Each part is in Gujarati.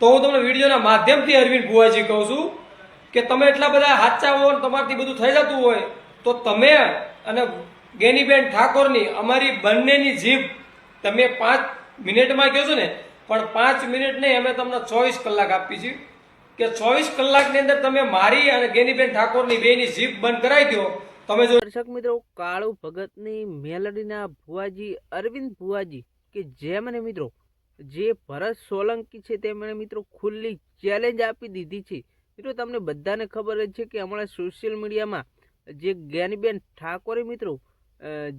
તો હું તમને વિડીયોના માધ્યમથી અરવિંદ ભુવાજી કહું છું કે તમે એટલા બધા સાચા હો તમારથી બધું થઈ જતું હોય, તો તમે અને ગેનીબેન ઠાકોરની અમારી બંનેની જીભ તમે પાંચ મિનિટમાં કહો છો ને, પણ પાંચ મિનિટ નહીં અમે તમને ચોવીસ કલાક આપી છીએ. કે ચોવીસ કલાકની અંદર તમે મારી અને ગેનીબેન ઠાકોરની બેની જીભ બંધ કરાવી દો. તમે જો દર્શક મિત્રો, કાળુ ભગતની મેલડીના ભુવાજી, અરવિંદ ભુવાજી, કે જેમને મિત્રો જે ભરત સોલંકી છે તેમણે મિત્રો ખુલ્લી ચેલેન્જ આપી દીધી છે. મિત્રો, તમને બધાને ખબર જ છે કે હમણાં સોશિયલ મીડિયામાં જે જ્ઞાનીબેન ઠાકોરે મિત્રો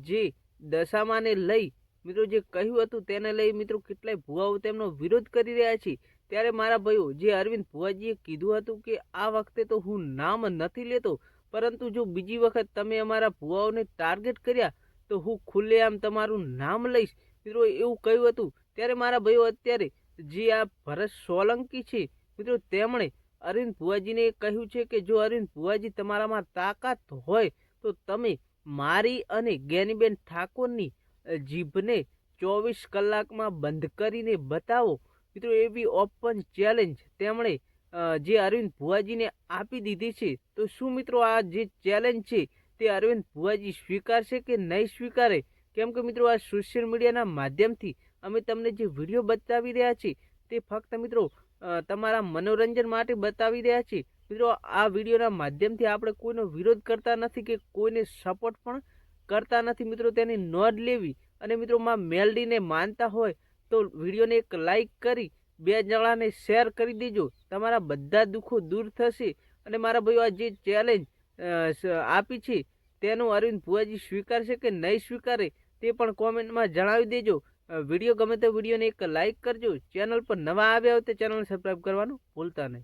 જે દશામાને લઈ મિત્રો જે કહ્યું હતું તેને લઈ મિત્રો કેટલાય ભુવાઓ તેમનો વિરોધ કરી રહ્યા છે. ત્યારે મારા ભાઈઓ, જે અરવિંદ ભુવાજીએ કીધું હતું કે આ વખતે તો હું નામ નથી લેતો, પરંતુ જો બીજી વખત તમે અમારા ભુવાઓને ટાર્ગેટ કર્યા, તો હું ખુલ્લેઆમ તમારું નામ લઈશ. મિત્રો, એવું કહ્યું હતું. ત્યારે મારા ભાઈઓ અત્યારે જે આ ભરત સોલંકી છે, મિત્રો, તેમણે અરવિંદ ભુવાજીને કહ્યું છે કે જો અરવિંદ ભુવાજી તમારામાં તાકાત હોય, તો તમે મારી અને જ્ઞાનીબેન ઠાકોરની જીભને ચોવીસ કલાકમાં બંધ કરીને બતાવો. મિત્રો, એવી ઓપન ચેલેન્જ તેમણે જે અરવિંદ ભુવાજીને આપી દીધી છે. તો શું મિત્રો આ જે ચેલેન્જ છે, તે અરવિંદ ભુવાજી સ્વીકારશે કે નહીં સ્વીકારે? કેમ કે મિત્રો આ સોશિયલ મીડિયાના માધ્યમથી અમે તમને જે વીડિયો બતાવી રહ્યા છીએ, તે ફક્ત મિત્રો તમારા મનોરંજન માટે બતાવી રહ્યા છીએ. મિત્રો, આ વિડીયોના માધ્યમથી આપણે કોઈનો વિરોધ કરતા નથી કે કોઈને સપોર્ટ પણ કરતા નથી. મિત્રો, તેની નોંધ લેવી અને મિત્રો, માં મેલડીને માનતા હોય તો વિડીયોને એક લાઈક કરી, બે જણાને શેર કરી દેજો. તમારા બધા દુઃખો દૂર થશે અને મારા ભાઈઓ, આ જે ચેલેન્જ આપી છે, તેનું અરવિંદ ભુવાજી સ્વીકારશે કે નહીં સ્વીકારે તે પણ કોમેન્ટમાં જણાવી દેજો. વીડિયો ગમે તો વિડીયોને એક લાઇક કરજો. ચેનલ પર નવા આવ્યા હોય તો ચેનલ સબસ્ક્રાઈબ કરવાનું ભૂલતા નહીં.